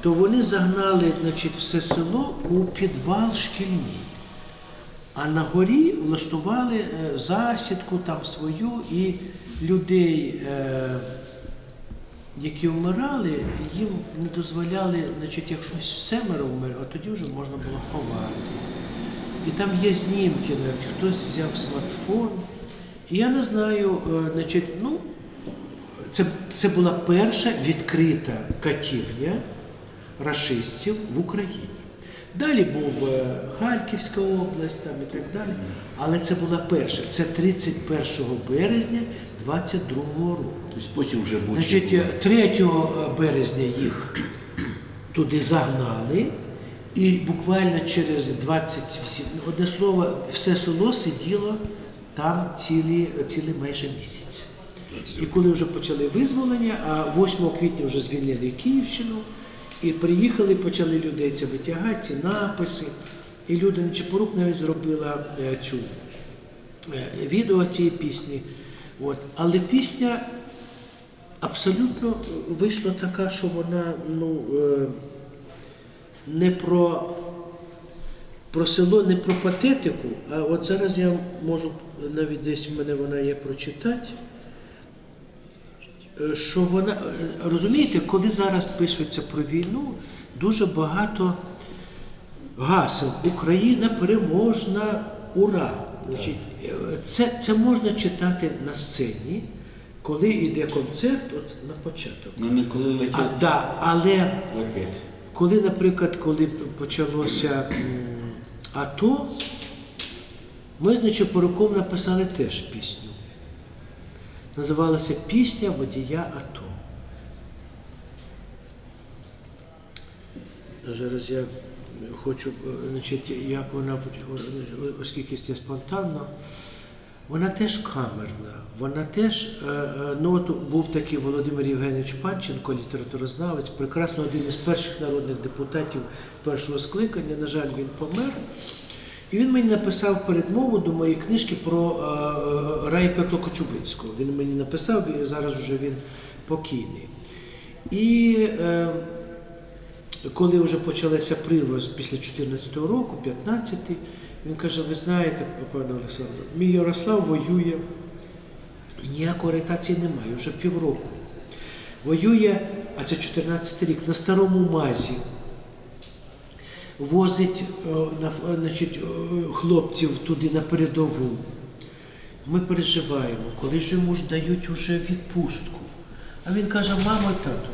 то вони загнали значить, все село у підвал шкільний. А на горі влаштували е, засідку там свою і людей, е, які вмирали, їм не дозволяли, значить, якщо семеро вмер, а тоді вже можна було ховати. І там є знімки, навіть хтось взяв смартфон. І я не знаю, е, значить, ну, це, це була перша відкрита катівня рашистів в Україні. Далі був е, Харківська область там і так далі. Але це була перша. Це 31 березня 22-го року. Тобто потім вже Буча Значить, 3 березня їх туди загнали, і буквально через 28, одне слово, все село сиділо там цілі, цілий майже місяць. І коли вже почали визволення, а 8 квітня вже звільнили Київщину, і приїхали, почали людей це витягати, ці написи. І люди Нечипорук навіть зробила е, цю е, відео цієї пісні. От. Але пісня абсолютно вийшла така, що вона ну, е, не про, про село, не про патетику, а от зараз я можу навіть десь в мене вона є прочитати. Е, Що вона, е, розумієте, коли зараз пишуться про війну, дуже багато гасел Україна переможна, ура! Значить, е, це, це можна читати на сцені, коли йде концерт, от на початок. Ну не коли А, да, але ракети. коли, наприклад, коли почалося м, АТО, ми з Нечопоруком написали теж пісню. Називалася Пісня водія АТО. Зараз я хочу, е, значить, як вона, оскільки це спонтанно, вона теж камерна, вона теж, е, е, ну от був такий Володимир Євгенович Панченко, літературознавець, прекрасно один із перших народних депутатів першого скликання, на жаль, він помер. І він мені написав передмову до моєї книжки про е, е, Рай Петро Коцюбинського. Він мені написав, і зараз вже він покійний. І е, коли вже почалася привоз після 14-го року, 15-й, він каже, ви знаєте, пане Олександр, мій Ярослав воює, ніякої орієнтації немає, вже півроку. Воює, а це 14-й рік, на старому мазі. Возить е, е, значить, е, хлопців туди на передову. Ми переживаємо, коли ж йому ж дають уже відпустку. А він каже, мамо тату,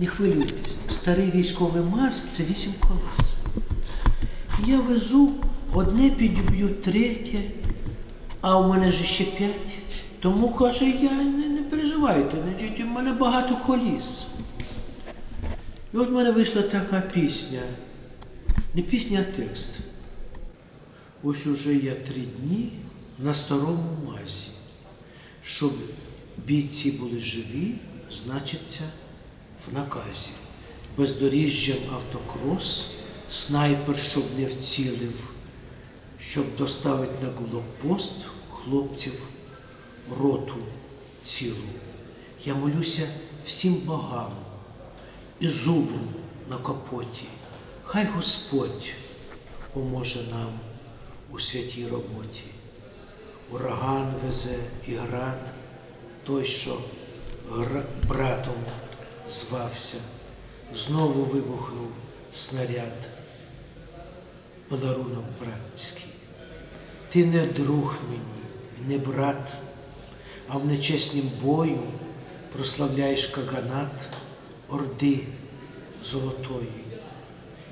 не хвилюйтесь, старий військовий МАЗ це вісім колес. Я везу, одне підіб'ю, третє, а у мене ж ще п'ять. Тому каже, я не, не переживайте, значить, у мене багато коліс. І от в мене вийшла така пісня. Не пісня, а текст. Ось уже я три дні на старому мазі. Щоб бійці були живі, значиться в наказі. Бездоріжжям автокрос, снайпер, щоб не вцілив, щоб доставити на блокпост хлопців роту цілу. Я молюся всім богам і зубру на капоті. Хай Господь поможе нам у святій роботі. Ураган везе і град, той, що братом звався, знову вибухнув снаряд, подарунок братський. Ти не друг мені, не брат, а в нечеснім бою прославляєш каганат орди золотої.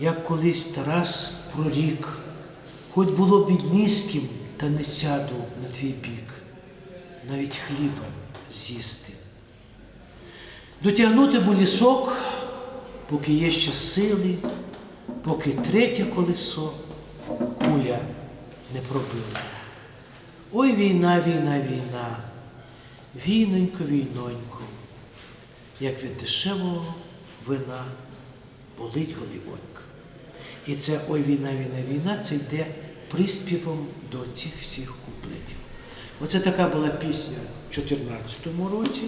Як колись Тарас прорік, хоч було бідніським, та не сяду на твій бік, навіть хліба з'їсти. Дотягнути бо лісок, поки є ще сили, поки третє колесо куля не пробила. Ой війна, війна, війна, війнонько, війнонько, як від дешевого вина болить голівонька. І це ой війна, війна, війна, це йде приспівом до цих всіх куплетів. Оце така була пісня в 2014 році.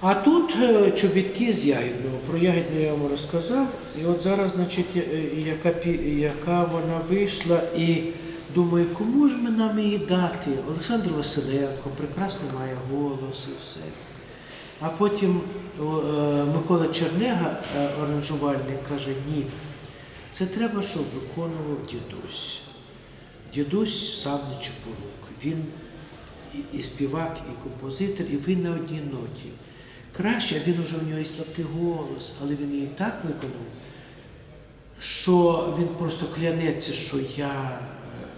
А тут е, чобітки з ягідного. Про ягідну я вам розказав. І от зараз, значить, е, яка яка вона вийшла, і думаю, кому ж ми нам її дати? Олександр Василенко прекрасний має голос і все. А потім е, Микола Чернега, е, оранжувальник, каже, ні, це треба, щоб виконував дідусь. Дідусь сам не чепорук. Він і співак, і композитор, і він на одній ноті. Краще, він уже в нього і слабкий голос, але він її так виконав, що він просто клянеться, що я,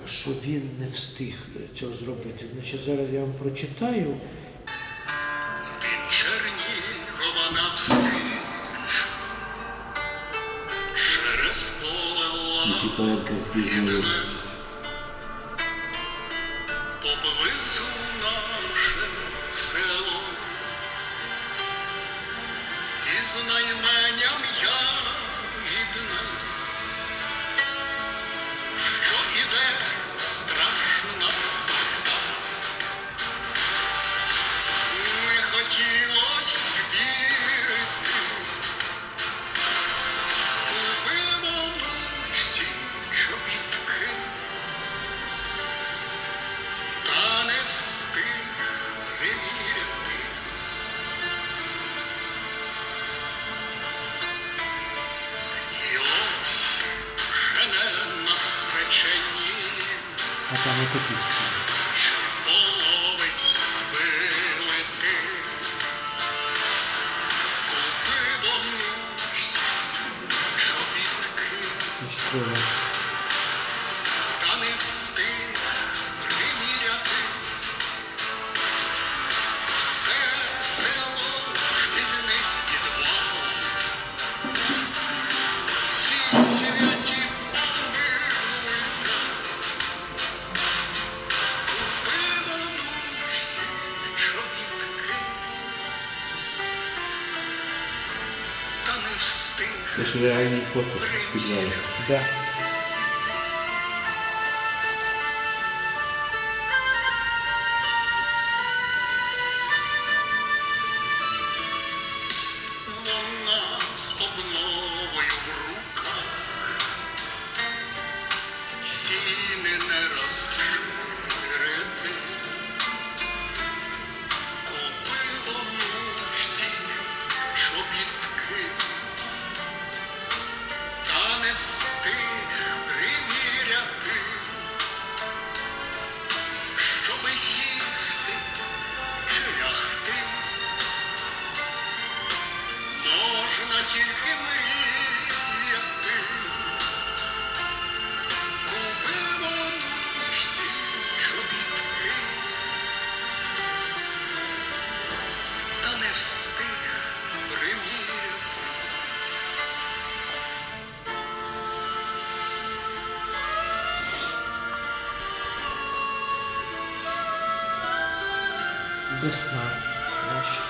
е, що він не встиг цього зробити. Значить, Зараз я вам прочитаю. Чернігова навстріч, через поле єдине а там отакі всі. Школа. реальні фото з. Да. весна наша.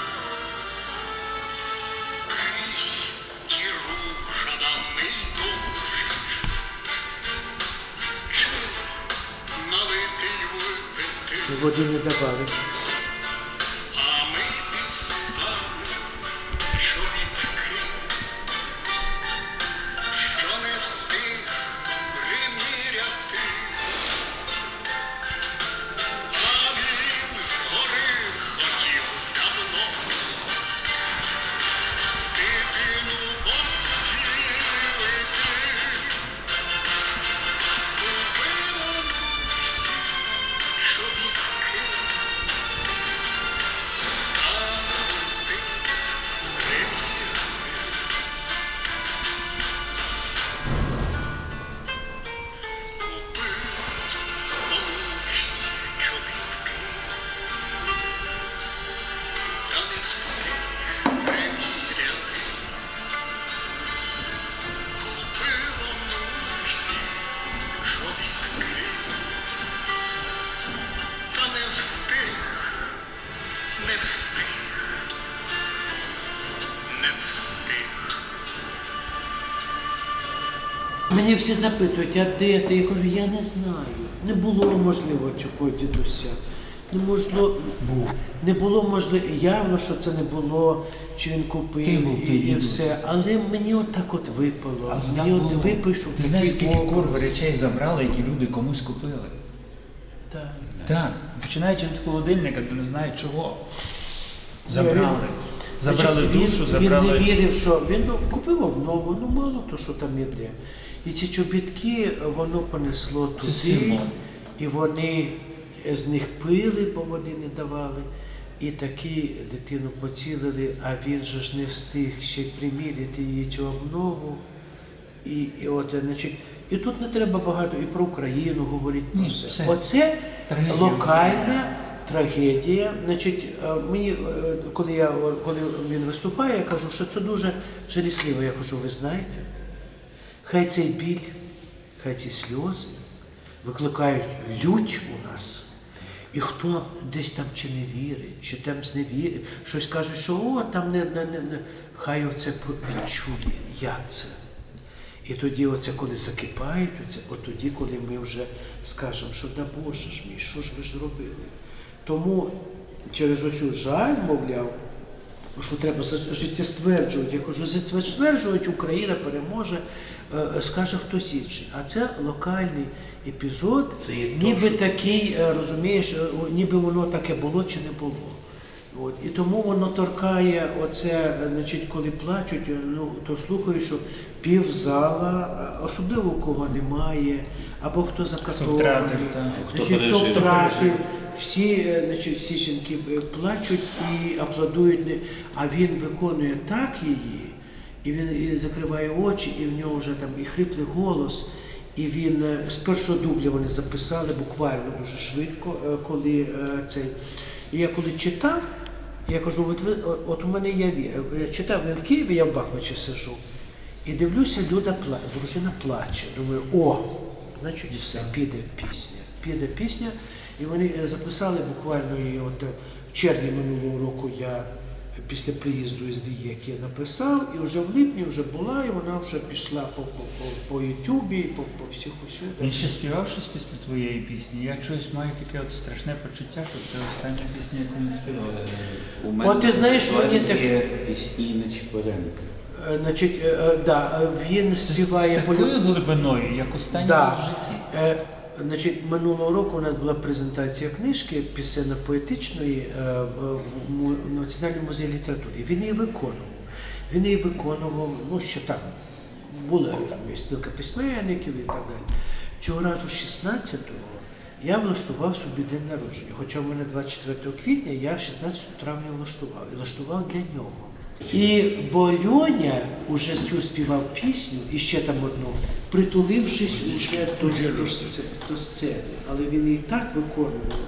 Води не добавить. всі запитують, а де ти? Я кажу, я не знаю. Не було можливо такого дідуся. Не можливо. Не було можливо, явно, що це не було, чи він купив Ти був, ти і, все. Але мені отак от випало. А мені от було. випишу Ти знаєш, скільки кор речей забрали, які люди комусь купили. Так. Так. Починаючи від холодильника, то не знаю чого. Забрали. Забрали Значить, він- душу, Він забрали. не вірив, що він ну, купив обнову, ну мало то, що там іде. І ці чобітки воно понесло Це туди, і вони з них пили, бо вони не давали. І таки дитину поцілили, а він же ж не встиг ще й приміряти її цю обнову. І, і, от, значить, і тут не треба багато і про Україну говорити про Ні, все. все. Оце Трагедія локальна трагедія. Значить, е, мені, е, коли, я, коли він виступає, я кажу, що це дуже жалісливо. Я кажу, ви знаєте, хай цей біль, хай ці сльози викликають лють у нас. І хто десь там чи не вірить, чи там зневірить, щось каже, що о, там не, не, не, не. хай оце відчує, як це. І тоді, оце, коли закипають, от тоді, коли ми вже скажемо, що да Боже ж мій, що ж ви ж зробили. Тому через оцю жаль, мовляв, що треба життєстверджувати. Я кажу, життєстверджувати Україна переможе, е, скаже хтось інший. А це локальний епізод, Це є ніби то, що- такий, е, розумієш, е, ніби воно таке було чи не було. От. І тому воно торкає оце, значить, коли плачуть, ну, то слухаю, що півзала, особливо у кого немає, або хто закатований, втратив. Хто хто втратив, всі, е, значить, всі жінки е, плачуть і аплодують, а він виконує так її, і він і закриває очі, і в нього вже там і хриплий голос. І він е, з першого дубля вони записали буквально дуже швидко, коли цей. І я коли читав, я кажу, от, ви, от у мене є віра. Я читав він в Києві, я в Бахмачі сижу. І дивлюся, Люда пла... дружина плаче. Думаю, о, значить все, піде пісня. Піде пісня. І вони е, записали буквально її от е, в червні минулого року я після приїзду із Дієки написав, і вже в липні вже була, і вона вже пішла по, по, по, по Ютубі, по, по всіх усюди. Він ще співав щось після твоєї пісні. Я чогось маю таке от страшне почуття, що це остання пісня, яку він співав. Е, У мене От ти знаєш, мені так- є пісні Нечіпоренка. Е, Значить, е, е, да, він З співає по такою глибиною, як останній Да. раз в житті. Значить, минулого року у нас була презентація книжки пісенно-поетичної в Національному музеї літератури. Він її виконував. Він її виконував, ну ще там були там спілка письменників і так далі. Цього разу 16-го я влаштував собі день народження. Хоча в мене 24 квітня, я 16 травня влаштував. І влаштував для нього. І Больоня уже цю співав пісню, і ще там одну, притулившись уже до, до, сцени. Але він і так виконував.